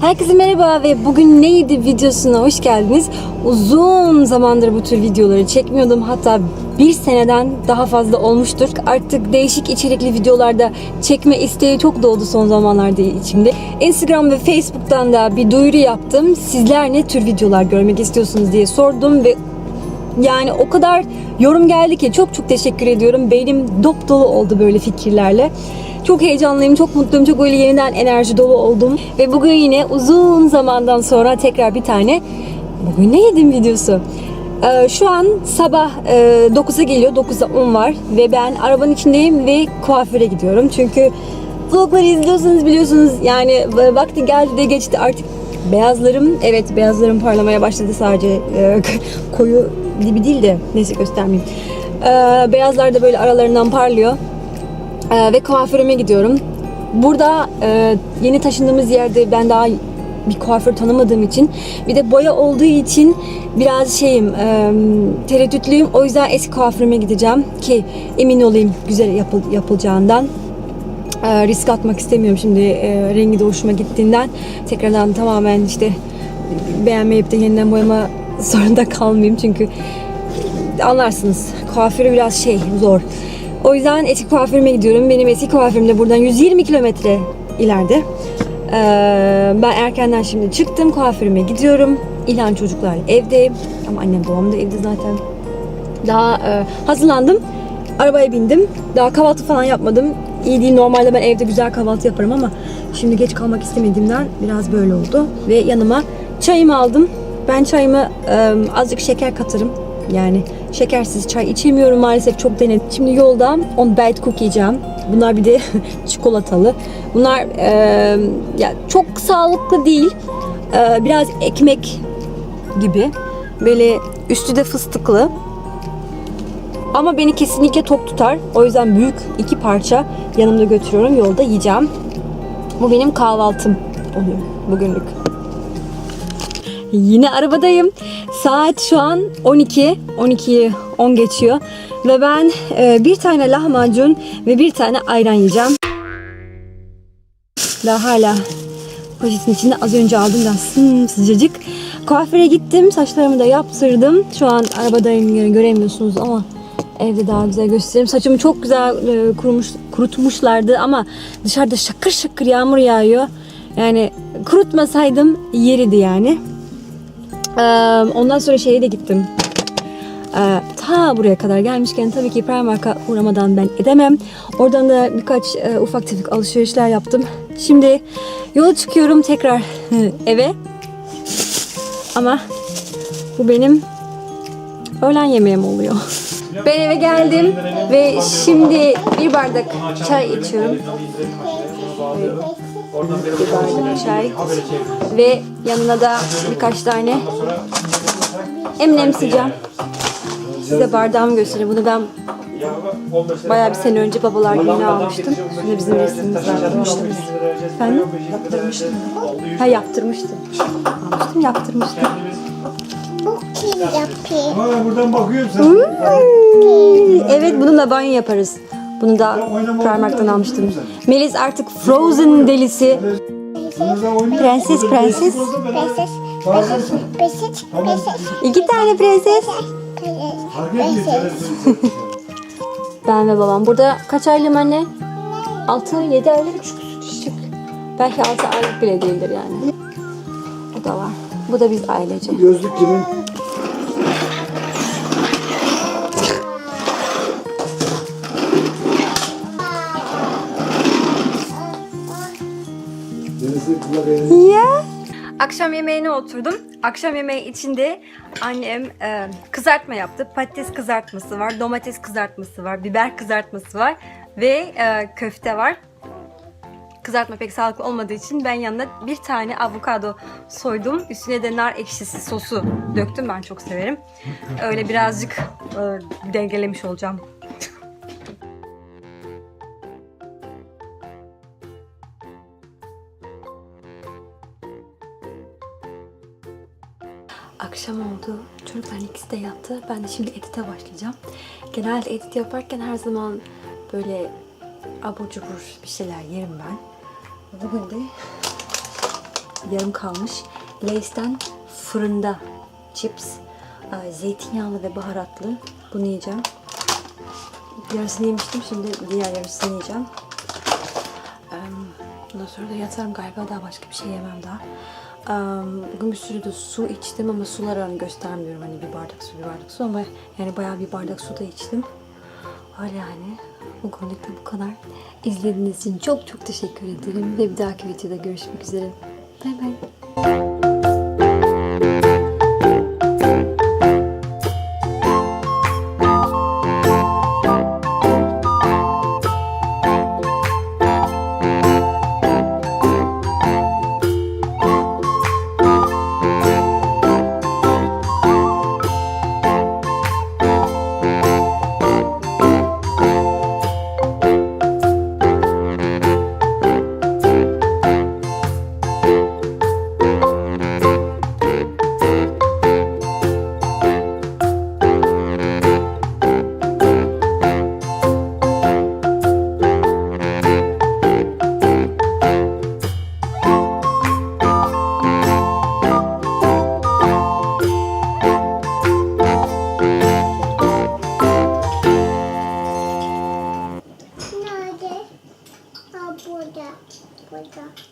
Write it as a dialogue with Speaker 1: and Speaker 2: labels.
Speaker 1: Herkese merhaba ve bugün neydi videosuna hoş geldiniz. Uzun zamandır bu tür videoları çekmiyordum. Hatta bir seneden daha fazla olmuştur. Artık değişik içerikli videolarda çekme isteği çok doğdu son zamanlarda içimde. Instagram ve Facebook'tan da bir duyuru yaptım. Sizler ne tür videolar görmek istiyorsunuz diye sordum ve yani o kadar yorum geldi ki çok çok teşekkür ediyorum. Beynim dop dolu oldu böyle fikirlerle. Çok heyecanlıyım, çok mutluyum, çok böyle yeniden enerji dolu oldum. Ve bugün yine uzun zamandan sonra tekrar bir tane bugün ne yedim videosu. Ee, şu an sabah e, 9'a geliyor, 9'a 10 var ve ben arabanın içindeyim ve kuaföre gidiyorum. Çünkü vlogları izliyorsanız biliyorsunuz yani e, vakti geldi de geçti artık Beyazlarım, evet beyazlarım parlamaya başladı sadece e, koyu gibi değil de neyse göstermeyeyim. E, beyazlar da böyle aralarından parlıyor. E, ve kuaförüme gidiyorum. Burada e, yeni taşındığımız yerde ben daha bir kuaför tanımadığım için bir de boya olduğu için biraz şeyim e, tereddütlüyüm. O yüzden eski kuaförüme gideceğim ki emin olayım güzel yapıl, yapılacağından e, risk atmak istemiyorum şimdi e, rengi de hoşuma gittiğinden tekrardan tamamen işte beğenmeyip de yeniden boyama zorunda kalmayayım çünkü anlarsınız kuaförü biraz şey zor. O yüzden eski kuaförüme gidiyorum. Benim eski kuaförüm de buradan 120 kilometre ileride. Ee, ben erkenden şimdi çıktım kuaförüme gidiyorum. İlhan çocuklarla evdeyim. Ama annem babam da evde zaten. Daha e, hazırlandım. Arabaya bindim. Daha kahvaltı falan yapmadım. İyi değil. Normalde ben evde güzel kahvaltı yaparım ama şimdi geç kalmak istemediğimden biraz böyle oldu. Ve yanıma çayımı aldım. Ben çayımı e, azıcık şeker katarım. Yani şekersiz çay içemiyorum maalesef çok denedim. Şimdi yolda on bite cook yiyeceğim. Bunlar bir de çikolatalı. Bunlar e, ya çok sağlıklı değil. E, biraz ekmek gibi. Böyle üstü de fıstıklı. Ama beni kesinlikle tok tutar. O yüzden büyük iki parça yanımda götürüyorum. Yolda yiyeceğim. Bu benim kahvaltım oluyor bugünlük. Yine arabadayım. Saat şu an 12. 12'yi 10 geçiyor. Ve ben e, bir tane lahmacun ve bir tane ayran yiyeceğim. Daha hala poşetin içinde az önce aldım da hmm, sıcacık. Kuaföre gittim. Saçlarımı da yaptırdım. Şu an arabadayım göremiyorsunuz ama evde daha güzel göstereyim. Saçımı çok güzel e, kurumuş, kurutmuşlardı ama dışarıda şakır şakır yağmur yağıyor. Yani kurutmasaydım yeridi yani. Ee, ondan sonra şeye de gittim. Ee, ta buraya kadar gelmişken tabii ki Primark'a uğramadan ben edemem. Oradan da birkaç e, ufak tefek alışverişler yaptım. Şimdi yola çıkıyorum tekrar eve. Ama bu benim öğlen yemeğim oluyor. Ben eve geldim ve şimdi bir bardak çay içiyorum. Bir bardak çay ve yanına da birkaç tane emlemseyeceğim. Size bardağımı göstereyim. Bunu ben bayağı bir sene önce babalar gününe almıştım. Şimdi bizim resmimiz var. Yaptırmıştınız. Efendim? Yaptırmıştım. Ha yaptırmıştım. Almıştım yaptırmıştım.
Speaker 2: Bu kim yapıyor?
Speaker 3: Buradan bakıyorum sen.
Speaker 1: Evet bununla banyo yaparız. Bunu da Primark'tan almıştım. Melis artık Frozen delisi. Prenses prenses.
Speaker 2: Prenses, prenses, prenses, prenses,
Speaker 1: İki tane prenses. Ben ve babam. Burada kaç aylığım anne? 6 7 aylık küçük küçük. Belki 6 aylık bile değildir yani. Bu da var. Bu da biz ailece.
Speaker 3: Gözlük kimin? Elini
Speaker 1: Ya. Akşam yemeğine oturdum. Akşam yemeği içinde annem e, kızartma yaptı. Patates kızartması var, domates kızartması var, biber kızartması var ve e, köfte var. Kızartma pek sağlıklı olmadığı için ben yanına bir tane avokado soydum. Üstüne de nar ekşisi sosu döktüm. Ben çok severim. Öyle birazcık e, dengelemiş olacağım. Oldu. Çocukların ikisi de yattı. Ben de şimdi edite başlayacağım. Genelde edit yaparken her zaman böyle abur cubur bir şeyler yerim ben. Bugün de yarım kalmış. Lay's'ten fırında chips. e, Zeytinyağlı ve baharatlı. Bunu yiyeceğim. Yarısını yemiştim. Şimdi diğer yarısını yiyeceğim. Ondan sonra da yatarım galiba daha başka bir şey yemem daha. Bugün bir sürü de su içtim ama sular oranı göstermiyorum. Hani bir bardak su bir bardak su ama yani bayağı bir bardak su da içtim. Öyle yani. Bugünlük de bu kadar. İzlediğiniz için çok çok teşekkür ederim. Ve bir dahaki videoda görüşmek üzere. Bay bay.
Speaker 2: Ha